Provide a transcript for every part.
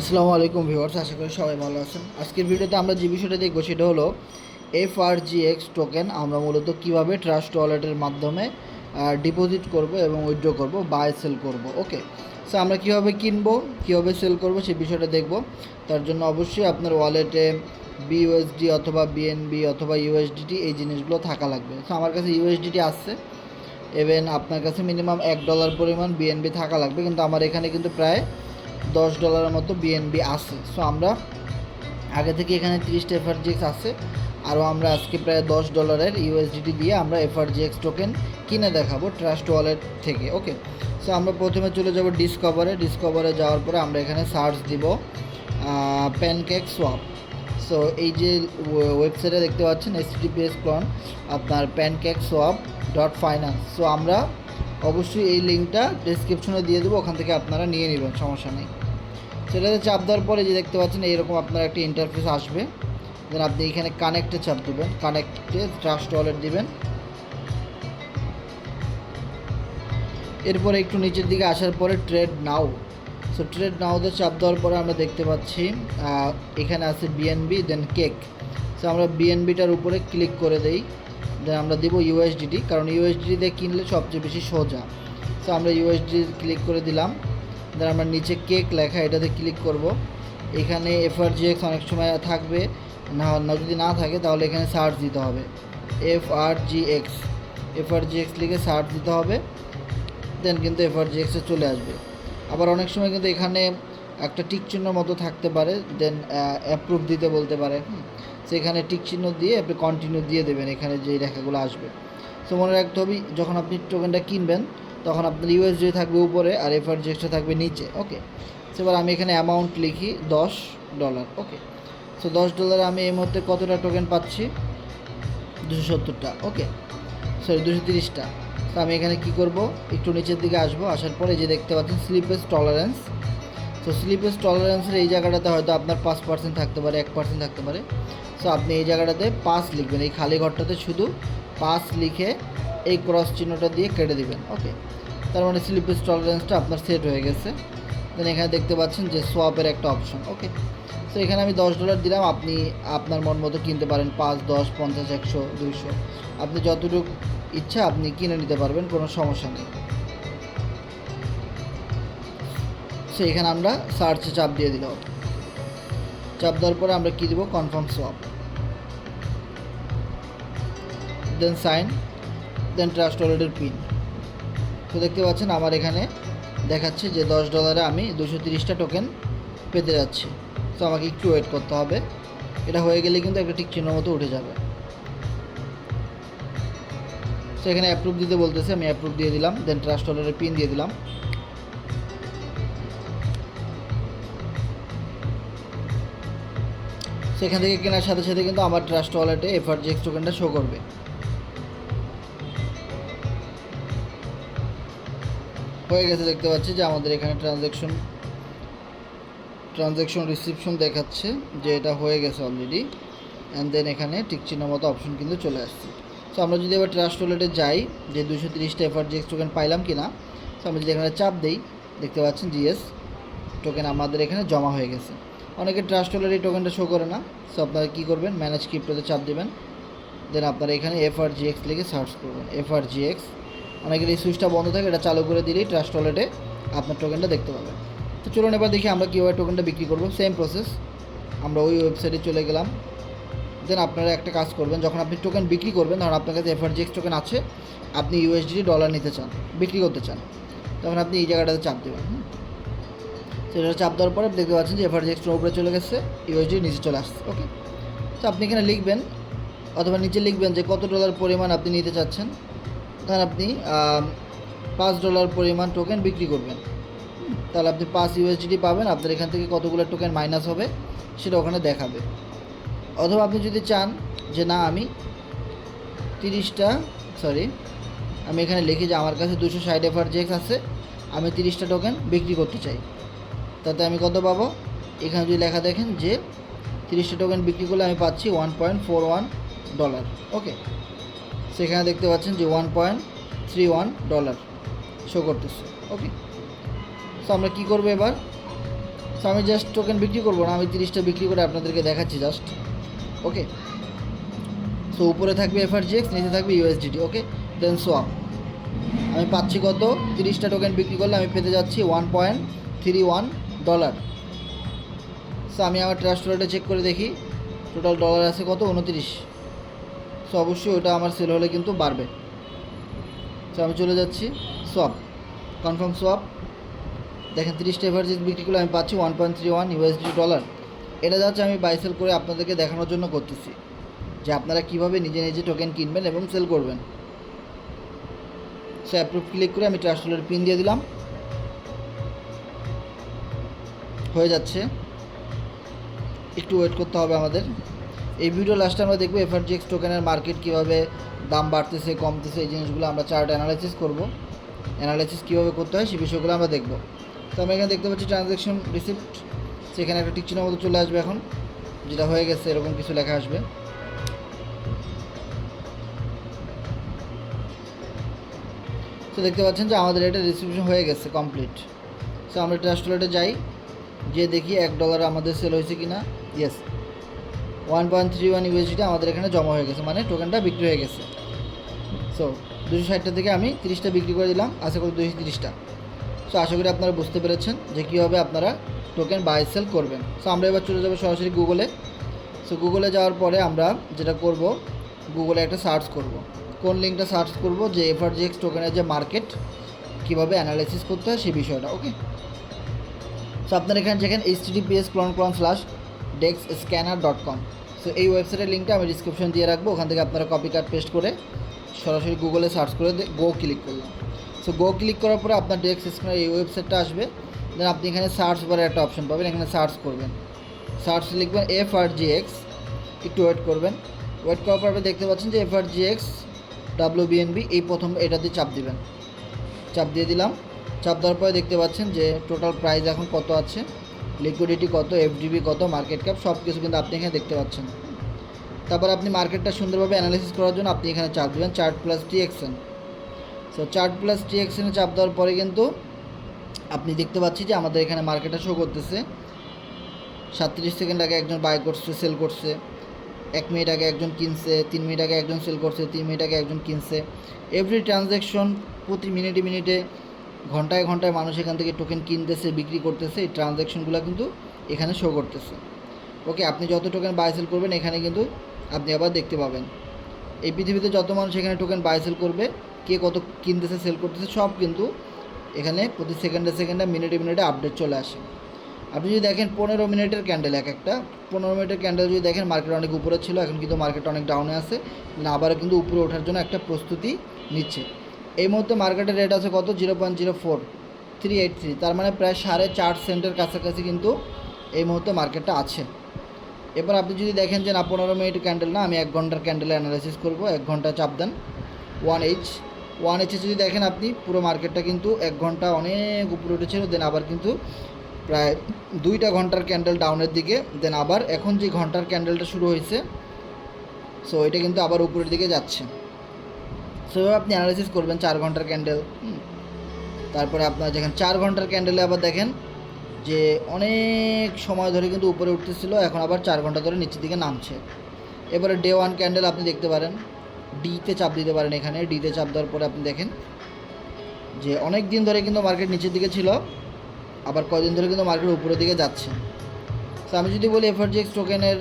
আসসালামু আলাইকুম ভিউয়ার্স, আশা করি সবাই ভালো আছেন। আজকের ভিডিওতে আমরা যে বিষয়টা দেখব সেটা হলো F R G X token আমরা মূলত কীভাবে ট্রাস্ট ওয়ালেটের মাধ্যমে ডিপোজিট করব এবং উইথড্র করব বাই সেল করব ওকে সো আমরা কীভাবে কিনবো, কীভাবে সেল করব সেই বিষয়টা দেখব। তার জন্য অবশ্যই আপনার ওয়ালেটে বিইউএসডি অথবা বিএনবি অথবা ইউএসডিটি এই জিনিসগুলো থাকা লাগবে। সো আমার কাছে ইউএসডিটি আসছে। ইভেন আপনার কাছে মিনিমাম এক ডলার পরিমাণ বিএনবি থাকা লাগবে। কিন্তু আমার এখানে কিন্তু প্রায় দশ ডলারের মতো বিএনবি আছে। সো আমরা আগে থেকে এখানে তিরিশটা এফআরজিএক্স আছে। আরও আমরা আজকে প্রায় দশ ডলারের ইউএসডিটি দিয়ে আমরা এফআরজিএক্স টোকেন কিনে দেখাবো ট্রাস্ট ওয়ালেট থেকে ওকে সো আমরা প্রথমে চলে যাব ডিসকভারে ডিসকভারে যাওয়ার পরে আমরা এখানে সার্চ দিব প্যানকেক সোয়াপ সো এই যে ওয়েবসাইটে দেখতে পাচ্ছেন এসটিপিএস ক্লন আপনার pancake swap dot finance so আমরা অবশ্যই এই লিঙ্কটা ডিসক্রিপশনে দিয়ে দেবো, ওখান থেকে আপনারা নিয়ে নেবেন, সমস্যা নেই। সেটাতে চাপ দেওয়ার পরে যে দেখতে পাচ্ছেন, এইরকম আপনার একটা ইন্টারফেস আসবে। দেন আপনি এখানে কানেক্টে চাপ দেবেন কানেক্টে ট্রাস্ট ওয়ালেট দিবেন। এরপরে একটু নিচের দিকে আসার পরে ট্রেড নাও সো ট্রেড নাওতে চাপ দেওয়ার পরে আমরা দেখতে পাচ্ছি এখানে আছে বিএনবি দেন কেক সো আমরা বিএনবিটার উপরে ক্লিক করে দেই। আমরা দেবো ইউএসডিটি কারণ ইউএসডিটি দিয়ে কিনলে সবচেয়ে বেশি সোজা। সো আমরা ইউএসডি ক্লিক করে দিলাম। দেন আমরা নিচে কেক লেখা, এটাতে ক্লিক করব। এখানে এফআরজিএক্স অনেক সময় থাকবে। না যদি না থাকে, তাহলে এখানে সার্চ দিতে হবে। F R G X F R G X লিখে সার্চ দিতে হবে। দেন কিন্তু এফ আর জি এক্সে চলে আসবে। আবার অনেক সময় কিন্তু এখানে একটা টিক চিহ্ন মতো থাকতে পারে দেন অ্যাপ্রুভ দিতে বলতে পারে। সেখানে টিক চিহ্ন দিয়ে আপনি কন্টিনিউ দিয়ে দেবেন এখানে যে রেখাগুলো আসবে। সো মনে রাখতে হবে, যখন আপনি টোকেনটা কিনবেন, তখন আপনার ইউএসডি থাকবে উপরে আর এফ আর জি এক্সটা থাকবে নিচে ওকে এবার আমি এখানে অ্যামাউন্ট লিখি, দশ ডলার ওকে সো দশ ডলারে আমি এই মুহূর্তে কতটা টোকেন পাচ্ছি? দুশো সত্তরটা ওকে সরি দুশো তিরিশটা। তো আমি এখানে কি করব? একটু নিচের দিকে আসব, আসার পরে যে দেখতে পাচ্ছেন স্লিপেজ টলারেন্স তো স্লিপেজ টলারেন্সের এই জায়গাটাতে হয়তো আপনার পাঁচ পার্সেন্ট থাকতে পারে, এক পার্সেন্ট থাকতে পারে। সো আপনি এই জায়গাটাতে পাঁচ লিখবেন। এই খালি ঘরটাতে শুধু পাঁচ লিখে এই ক্রস চিহ্নটা দিয়ে কেটে দিবেন। ওকে তার মানে স্লিপেজ টলারেন্সটা আপনার সেট হয়ে গেছে। দেন এখানে দেখতে পাচ্ছেন যে সোয়াপের একটা অপশন ওকে তো এখানে আমি দশ ডলার দিলাম। আপনি আপনার মন মতো কিনতে পারেন। পাঁচ, দশ, পঞ্চাশ, একশো, দুইশো। আপনি যতটুকু ইচ্ছা আপনি কিনে নিতে পারবেন। কোনো সমস্যা নেই। সো এখানে আমরা সার্চে চাপ দিয়ে দিলাম। চাপ দেওয়ার পরে আমরা কী দেবো? Confirm swap then sign then trust ওয়ালেটের পিন তো দেখতে পাচ্ছেন আমার এখানে দেখাচ্ছে যে দশ ডলারে আমি দুশো তিরিশটা টোকেন পেতে যাচ্ছি। তো আমাকে একটু ওয়েট করতে হবে। এটা হয়ে গেলে কিন্তু একটা ঠিক চিহ্ন মতো উঠে যাবে। তো এখানে অ্যাপ্রুভ দিতে বলতেছে, আমি অ্যাপ্রুভ দিয়ে দিলাম দেন ট্রাস্ট ওয়ালেটের পিন দিয়ে দিলাম। সেখান থেকে কেনার সাথে সাথে কিন্তু আমার ট্রাস্ট ওয়ালেটে এফআরজিএক্স টোকেনটা শো করবে। হয়ে গেছে, দেখতে পাচ্ছি যে আমাদের এখানে ট্রানজ্যাকশন ট্রানজ্যাকশন রিসিপশন দেখাচ্ছে যে এটা হয়ে গেছে অলরেডি অ্যান্ড দেন এখানে টিক চিহ্ন মতো অপশন কিন্তু চলে আসছে। সো আমরা যদি এবার ট্রাস্ট ওয়ালেটে যাই, যে দুশো তিরিশটা এফআরজিএক্স টোকেন পাইলাম কি না সো আমরা যদি এখানে চাপ দেই, দেখতে পাচ্ছেন জিএস টোকেন আমাদের এখানে জমা হয়ে গেছে। অনেকে ট্রাস্ট ওয়ালেট এই টোকেনটা শো করে না। সো আপনারা কী করবেন? ম্যানেজ ক্রিপ্টোতে চাপ দেবেন। দেন আপনারা এখানে এফআরজিএক্স লিখে সার্চ করবেন। এফআরজিএক্স অনেকের এই সুইচটা বন্ধ থাকে, এটা চালু করে দিলেই ট্রাস্ট ওয়ালেটে আপনার টোকেনটা দেখতে পাবেন। তো চলুন এবার দেখি আমরা কীভাবে টোকেনটা বিক্রি করব। সেম প্রসেস আমরা ওই ওয়েবসাইটে চলে গেলাম। দেন আপনারা একটা কাজ করবেন, যখন আপনি টোকেন বিক্রি করবেন, ধরুন আপনার কাছে এফআরজিএক্স টোকেন আছে, আপনি ইউএসডি ডলার নিতে চান, বিক্রি করতে চান, তখন আপনি এই জায়গাটাতে চাপ দেবেন। সেটা চাপ দেওয়ার পরে দেখতে পাচ্ছেন যে এফআরজিএক্স উপরে চলে গেছে ইউএসডি নিচে চলে আসছে ওকে তো আপনি এখানে লিখবেন, অথবা নিচে লিখবেন যে কত ডলার পরিমাণ আপনি নিতে চাচ্ছেন। ধরেন আপনি পাঁচ ডলার পরিমাণ টোকেন বিক্রি করবেন। তাহলে আপনি পাঁচ ইউএসডিটি পাবেন, আপনার এখান থেকে কতগুলো টোকেন মাইনাস হবে সেটা ওখানে দেখাবে। অথবা আপনি যদি চান যে না, আমি তিরিশটা সরি আমি এখানে লিখি যে আমার কাছে দুশো ষাট এফার জেক্স আছে, আমি তিরিশটা টোকেন বিক্রি করতে চাই। তাতে আমি কত পাবো? এখানে যদি লেখা দেখেন যে তিরিশটা টোকেন বিক্রি করলে আমি পাচ্ছি one point four one dollar okay সেখানে দেখতে পাচ্ছেন যে one point three one dollar show করতেছে ওকে সো আমরা কী করব এবার? সো আমি জাস্ট টোকেন বিক্রি করব না, আমি তিরিশটা বিক্রি করে আপনাদেরকে দেখাচ্ছি জাস্ট ওকে সো উপরে থাকবে এফআরজিএক্স নিচে থাকবে ইউএসডিটি ওকে দেন সোয়াপ আমি পাচ্ছি কত? তিরিশটা টোকেন বিক্রি করলে আমি পেতে যাচ্ছি one point three one dollar so আমি আমার ট্রাস্ট ওয়ালেটে চেক করে দেখি টোটাল ডলার আছে কত? উনত্রিশ। সো অবশ্যই ওটা আমার সেল হলে কিন্তু বাড়বে। সো আমি চলে যাচ্ছি সোয়াপ কনফার্ম সোয়াপ দেখেন, তিরিশটা এভারেজ বিক্রি করলে আমি পাচ্ছি one point three one USD dollar এটা যাচ্ছে আমি বাই সেল করে আপনাদেরকে দেখানোর জন্য করতেছি, যে আপনারা কীভাবে নিজে নিজে টোকেন কিনবেন এবং সেল করবেন। সো অ্যাপ্রুভ ক্লিক করে আমি ট্রাস্টলের পিন দিয়ে দিলাম। হয়ে যাচ্ছে। একটু ওয়েট করতে হবে আমাদের। এই ভিডিও লাস্টে আমরা দেখব এফআরজিএক্স টোকেনের মার্কেট কীভাবে দাম বাড়তেছে, কমতেছে, এই জিনিসগুলো আমরা চার্ট অ্যানালাইসিস করব। অ্যানালাইসিস কীভাবে করতে হয় সেই বিষয়গুলো আমরা দেখব। তো আমরা এখানে দেখতে পাচ্ছি ট্রানজ্যাকশন রিসিপ্ট সেখানে একটা টিক চিহ্নের মতো চলে আসবে এখন। যেটা হয়ে গেছে, এরকম কিছু লেখা আসবে। তো দেখতে পাচ্ছেন যে আমাদের এটা রিসিপশন হয়ে গেছে কমপ্লিট সো আমরা ট্রাস্টলেটে যাই। যে দেখি এক ডলার আমাদের সেল হয়েছে কি না yes one point three one ইউএসডিটা আমাদের এখানে জমা হয়ে গেছে মানে টোকেনটা বিক্রি হয়ে গেছে। সো দুশো ষাটটা থেকে আমি তিরিশটা বিক্রি করে দিলাম, আশা করি দুশো তিরিশটা সো আশা করি আপনারা বুঝতে পেরেছেন যে কীভাবে আপনারা টোকেন বাই সেল করবেন। সো আমরা এবার চলে যাব সরাসরি গুগলে সো গুগলে যাওয়ার পরে আমরা যেটা করব গুগলে একটা সার্চ করব। কোন লিঙ্কটা সার্চ করব? যে এফআরজিএক্স টোকেনের যে মার্কেট কীভাবে অ্যানালাইসিস করতে হয় সেই বিষয়টা ওকে সো আপনার এখানে যেখানে H T P S colon colon slash dex scanner dot com so এই ওয়েবসাইটের লিঙ্কটা আমি ডিসক্রিপশন দিয়ে রাখব। ওখান থেকে আপনারা কপি কাট পেস্ট করে সরাসরি গুগলে সার্চ করে গো ক্লিক করলাম সো গো ক্লিক করার পরে আপনার ডেক্স স্ক্যানার এই ওয়েবসাইটটা আসবে। দেন আপনি এখানে সার্চ বারে একটা অপশন পাবেন। এখানে সার্চ করবেন। সার্চ লিখবেন এফ আর জি এক্স একটু ওয়েট করবেন। ওয়েট করার পর আপনি দেখতে পাচ্ছেন যে F R G X W BNB এই প্রথম এটাতে চাপ দিবেন। চাপ দিয়ে দিলাম। চাপ দেওয়ার পরে দেখতে পাচ্ছেন যে টোটাল প্রাইস এখন কত আছে লিকুইডিটি কত এফডিবি কত মার্কেট ক্যাপ সব কিছু কিন্তু আপনি এখানে দেখতে পাচ্ছেন। তারপর আপনি মার্কেটটা সুন্দরভাবে অ্যানালাইসিস করার জন্য আপনি এখানে চাপ দেবেন chart plus T X N so chart plus T এক্সএনে চাপ দেওয়ার পরে কিন্তু আপনি দেখতে পাচ্ছি যে আমাদের এখানে মার্কেটটা শো করতেছে। সাতত্রিশ সেকেন্ড আগে একজন বাই করছে সেল করছে। এক মিনিট আগে একজন কিনছে, তিন মিনিট আগে একজন সেল করছে, তিন মিনিট আগে একজন কিনছে। এভরি ট্রানজ্যাকশন প্রতি মিনিটে মিনিটে ঘন্টায় ঘন্টায় মানুষ এখান থেকে টোকেন কিনতেছে, বিক্রি করতেছে, এই ট্রানজ্যাকশনগুলো কিন্তু এখানে শো করতেছে। ওকে আপনি যত টোকেন বাই সেল করবেন, এখানে কিন্তু আপনি আবার দেখতে পাবেন। এই পৃথিবীতে যত মানুষ এখানে টোকেন বাই সেল করবে, কে কত কিনতেছে সেল করতেছে, সব কিন্তু এখানে প্রতি সেকেন্ডে সেকেন্ডে, মিনিটে মিনিটে আপডেট চলে আসে। আপনি যদি দেখেন পনেরো মিনিটের ক্যান্ডেল এক একটা, পনেরো মিনিটের ক্যান্ডেল যদি দেখেন মার্কেট অনেক উপরে ছিল, এখন কিন্তু মার্কেট অনেক ডাউনে আছে আবারও কিন্তু উপরে ওঠার জন্য একটা প্রস্তুতি নিচ্ছে। এই মুহূর্তে মার্কেটের রেট আছে কত? Zero point zero four three eight three তার মানে প্রায় সাড়ে চার সেন্টের কাছাকাছি কিন্তু এই মুহূর্তে মার্কেটটা আছে। এবার আপনি যদি দেখেন যে না, পনেরো মিনিট ক্যান্ডেল না, আমি এক ঘণ্টার ক্যান্ডেলে অ্যানালাইসিস করব, এক ঘণ্টা চাপ দেন। ওয়ান এইচ ওয়ান এইচে যদি দেখেন আপনি, পুরো মার্কেটটা কিন্তু এক ঘণ্টা অনেক উপরে উঠেছিল দেন আবার কিন্তু প্রায় দুইটা ঘণ্টার ক্যান্ডেল ডাউনের দিকে দেন আবার এখন যে ঘণ্টার ক্যান্ডেলটা শুরু হয়েছে সো এটা কিন্তু আবার উপরের দিকে যাচ্ছে। সো এভাবে আপনি অ্যানালাইসিস করবেন চার ঘণ্টার ক্যান্ডেল তারপরে আপনার যেখানে চার ঘণ্টার ক্যান্ডেলে আবার দেখেন যে অনেক সময় ধরে কিন্তু উপরে উঠতেছিল, এখন আবার চার ঘণ্টা ধরে নিচের দিকে নামছে। এবারে ডে ওয়ান ক্যান্ডেল আপনি দেখতে পারেন ডিতে চাপ দিতে পারেন এখানে ডিতে চাপ দেওয়ার পরে আপনি দেখেন যে অনেক দিন ধরে কিন্তু মার্কেট নিচের দিকে ছিল, আবার কদিন ধরে কিন্তু মার্কেট উপরের দিকে যাচ্ছে। তো আমি যদি বলি এফআরজিএক্স টোকেনের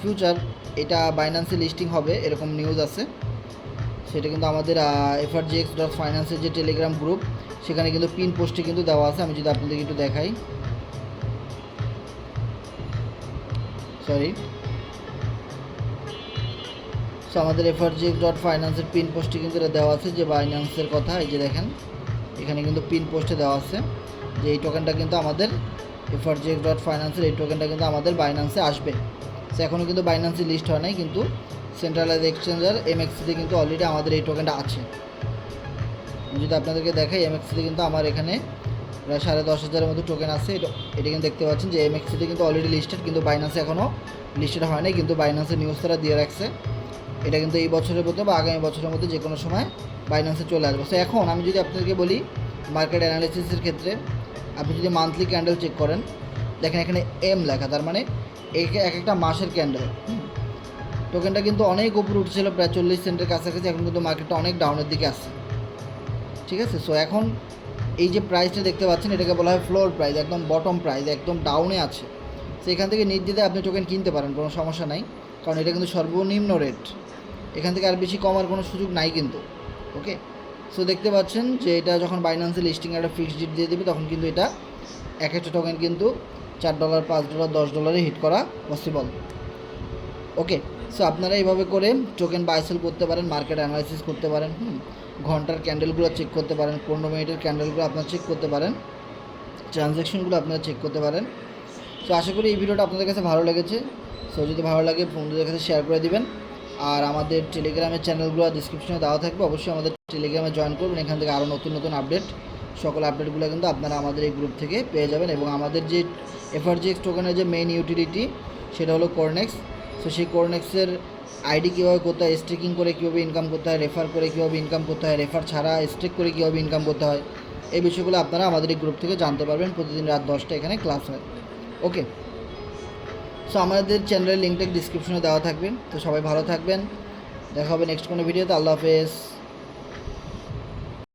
ফিউচার এটা বাইন্যান্সে লিস্টিং হবে, এরকম নিউজ আছে। সেটা কিন্তু আমাদের এফআরজিএক্স ডট ফাইন্যান্সের যে টেলিগ্রাম গ্রুপ সেখানে কিন্তু পিন পোস্টে কিন্তু দেওয়া আছে, আমি যদি আপনাদেরকে একটু দেখাই। সরি সো আমাদের এফআরজিএক্স ডট ফাইন্যান্সের পিন পোস্টে কিন্তু এটা দেওয়া আছে, যে বাইন্যান্সের কথা, এই যে দেখেন, এখানে কিন্তু পিন পোস্টে দেওয়া আছে, যে এই টোকেনটা কিন্তু আমাদের এফআরজিএক্স ডট ফাইন্যান্সের এই টোকেনটা কিন্তু আমাদের বাইন্যান্সে আসবে। সো এখনও কিন্তু বাইন্যান্সে লিস্ট হয় নাই, কিন্তু সেন্ট্রালাইজ এক্সচেঞ্জার এমএক্সিতে কিন্তু অলরেডি আমাদের এই টোকেনটা আছে। যদি আপনাদেরকে দেখাই এমএক্সিতে কিন্তু আমার এখানে প্রায় সাড়ে দশ হাজারের মতো টোকেন আছে। এটা এটা কিন্তু দেখতে পাচ্ছেন যে এমএক্সিতে কিন্তু অলরেডি লিস্টেড কিন্তু বাইন্যান্সে এখনও লিস্টেড হয় নাই, কিন্তু বাইনান্সের নিউজ তারা দিয়ে রাখছে। এটা কিন্তু এই বছরের মধ্যে বা আগামী বছরের মধ্যে যে কোনো সময় বাইনান্সে চলে আসবে। সো এখন আমি যদি আপনাদেরকে বলি মার্কেট অ্যানালিসিসের ক্ষেত্রে, আপনি যদি মান্থলি ক্যান্ডেল চেক করেন, দেখেন এখানে এম লেখা, তার মানে এক একটা মাসের ক্যান্ডেল টোকেনটা কিন্তু অনেক উপরে উঠছিল, প্রায় চল্লিশ সেন্টের কাছাকাছি। এখন কিন্তু মার্কেটটা অনেক ডাউনের দিকে আসছে। ঠিক আছে? সো এখন এই যে প্রাইসটা দেখতে পাচ্ছেন, এটাকে বলা হয় ফ্লোর প্রাইস একদম বটম প্রাইস একদম ডাউনে আছে। তো এখান থেকে নির্দ্বিধায় আপনি টোকেন কিনতে পারেন, কোনো সমস্যা নাই। কারণ এটা কিন্তু সর্বনিম্ন রেট এখান থেকে আর বেশি কমার কোনো সুযোগ নাই কিন্তু। ওকে সো দেখতে পাচ্ছেন যে এটা যখন বাইন্যান্সে লিস্টিং একটা ফিক্সড ডেট দিয়ে দেবে, তখন কিন্তু এটা এক একটা টোকেন কিন্তু চার ডলার পাঁচ ডলার দশ ডলারে হিট করা পসিবল ওকে সো আপনারা এইভাবে করে টোকেন বাইসেল করতে পারেন মার্কেট অ্যানালাইসিস করতে পারেন, হুম, ঘণ্টার ক্যান্ডেলগুলো চেক করতে পারেন, পনেরো মিনিটের ক্যান্ডেলগুলো আপনারা চেক করতে পারেন ট্রানজ্যাকশনগুলো আপনারা চেক করতে পারেন। সো আশা করি এই ভিডিওটা আপনাদের কাছে ভালো লেগেছে। সো যদি ভালো লাগে বন্ধুদের কাছে শেয়ার করে দিবেন। আর আমাদের টেলিগ্রামের চ্যানেলগুলো ডিসক্রিপশনে দেওয়া থাকবে। অবশ্যই আমাদের টেলিগ্রামে জয়েন করবেন এখান থেকে আরও নতুন নতুন আপডেট সকল আপডেটগুলো কিন্তু আপনারা আমাদের এই গ্রুপ থেকে পেয়ে যাবেন। এবং আমাদের যে এফআরজিএক্স টোকেনের যে মেইন ইউটিলিটি সেটা হলো কোরনেক্স সো সেই করোনেক্সের আইডি কীভাবে করতে হয় স্ট্রেকিং করে কীভাবে ইনকাম করতে হয় রেফার করে কীভাবে ইনকাম করতে হয় রেফার ছাড়া স্ট্রেক করে কীভাবে ইনকাম করতে হয়, এই বিষয়গুলো আপনারা আমাদের এই গ্রুপ থেকে জানতে পারবেন। প্রতিদিন রাত দশটা এখানে ক্লাস হয়। ওকে সো আমাদের চ্যানেলের লিঙ্কটা ডিসক্রিপশনে দেওয়া থাকবে। তো সবাই ভালো থাকবেন। দেখা হবে নেক্সট কোনো ভিডিওতে আল্লাহ হাফেজ।